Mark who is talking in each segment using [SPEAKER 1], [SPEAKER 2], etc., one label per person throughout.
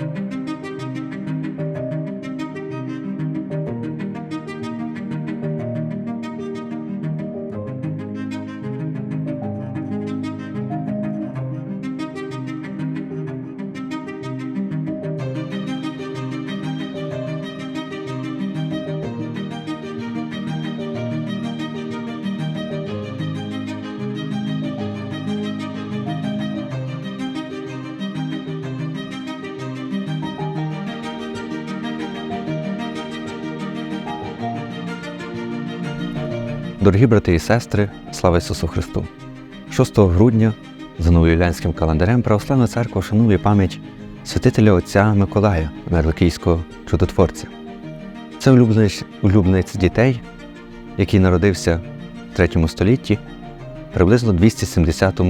[SPEAKER 1] Thank you. Дорогі брати і сестри, слава Ісусу Христу! 6 грудня за новоюлянським календарем Православна церква вшанує пам'ять святителя отця Миколая, Мерликійського чудотворця. Це улюбленець дітей, який народився в 3 столітті, приблизно 270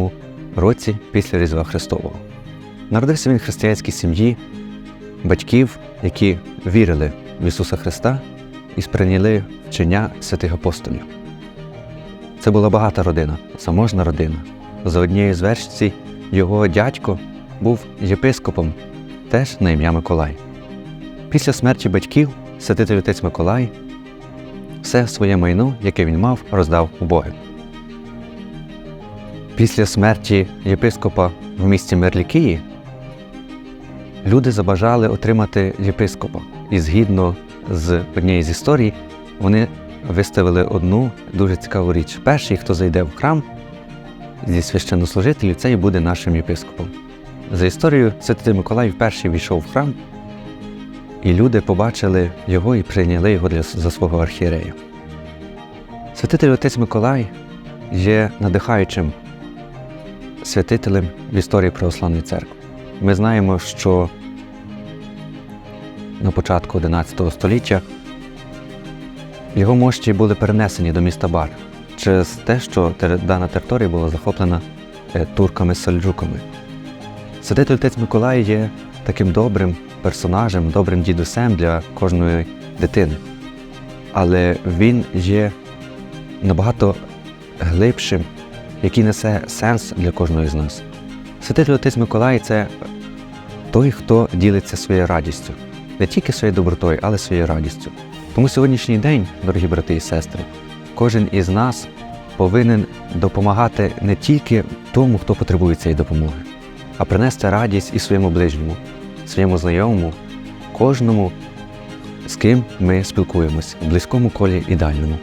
[SPEAKER 1] році після Різдва Христового. Народився він в християнській сім'ї батьків, які вірили в Ісуса Христа і сприйняли вчення святих апостолів. Це була багата родина, заможна родина. За однією з версій його дядько був єпископом, теж на ім'я Миколай. Після смерті батьків святитель отець Миколай все своє майно, яке він мав, роздав убогим. Після смерті єпископа в місті Мерлікії люди забажали отримати єпископа. І згідно з однієї з історій, вони виставили одну дуже цікаву річ. Перший, хто зайде в храм зі священнослужителів, це і буде нашим єпископом. За історією, Святий Миколай перший війшов в храм, і люди побачили його і прийняли його для, за свого архієрея. Святитель отець Миколай є надихаючим святителем в історії Православної церкви. Ми знаємо, що на початку XI століття його мощі були перенесені до міста Бар через те, що дана територія була захоплена е, турками-сельджуками. Святитель отець Миколай є таким добрим персонажем, добрим дідусем для кожної дитини. Але він є набагато глибшим, який несе сенс для кожної з нас. Святитель отець Миколай це той, хто ділиться своєю радістю, не тільки своєю добротою, але своєю радістю. Тому сьогоднішній день, дорогі брати і сестри, кожен із нас повинен допомагати не тільки тому, хто потребує цієї допомоги, а принести радість і своєму ближньому, своєму знайомому, кожному, з ким ми спілкуємось, в близькому колі і дальньому.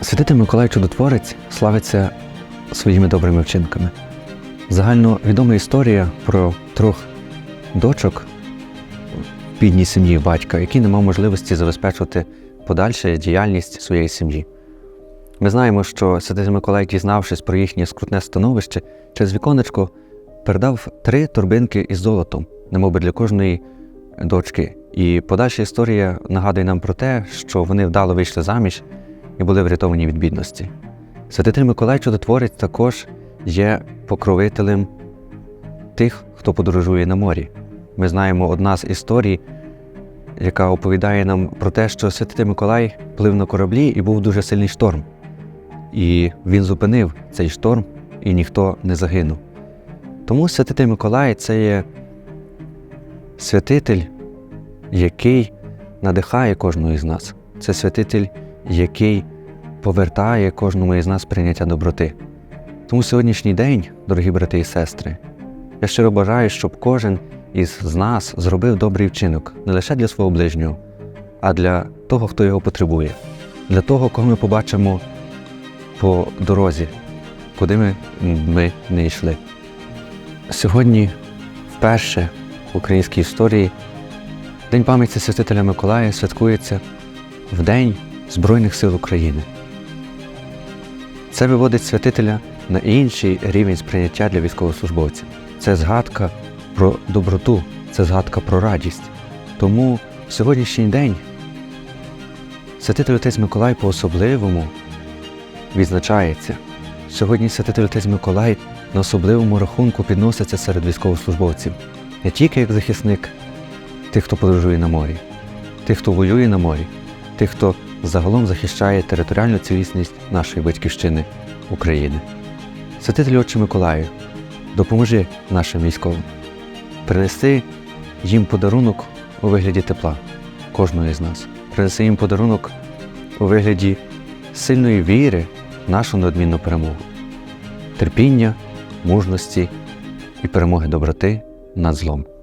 [SPEAKER 1] Святитель Миколай Чудотворець славиться своїми добрими вчинками. Загальновідома історія про трьох дочок бідній сім'ї батька, який не мав можливості забезпечувати подальшу діяльність своєї сім'ї. Ми знаємо, що Святий Миколай, дізнавшись про їхнє скрутне становище, через віконечко передав три торбинки із золотом, немовби для кожної дочки. І подальша історія нагадує нам про те, що вони вдало вийшли заміж і були врятовані від бідності. Святитель Миколай Чудотворець також є покровителем тих, хто подорожує на морі. Ми знаємо одна з історій, яка оповідає нам про те, що Святитель Миколай плив на кораблі і був дуже сильний шторм. І він зупинив цей шторм, і ніхто не загинув. Тому Святитель Миколай це є святитель, який надихає кожного із нас. Це святитель, який повертає кожному із нас прийняття доброти. Тому сьогоднішній день, дорогі брати і сестри, я щиро бажаю, щоб кожен із нас зробив добрий вчинок не лише для свого ближнього, а для того, хто його потребує, для того, кого ми побачимо по дорозі, куди ми, ми не йшли. Сьогодні, вперше в українській історії, День пам'яті святителя Миколая святкується в День Збройних сил України. Це виводить святителя на інший рівень сприйняття для військовослужбовців. Це згадка про доброту, це згадка про радість. Тому в сьогоднішній день святитель отець Миколай по-особливому відзначається. Сьогодні святитель отець Миколай на особливому рахунку підноситься серед військовослужбовців не тільки як захисник тих, хто подорожує на морі, тих, хто воює на морі, тих, хто загалом захищає територіальну цілісність нашої батьківщини України. Святителю Отче Миколаю, допоможи нашим військовим. принести їм подарунок у вигляді тепла кожного з нас, принести їм подарунок у вигляді сильної віри в нашу неодмінну перемогу, терпіння, мужності і перемоги доброти над злом.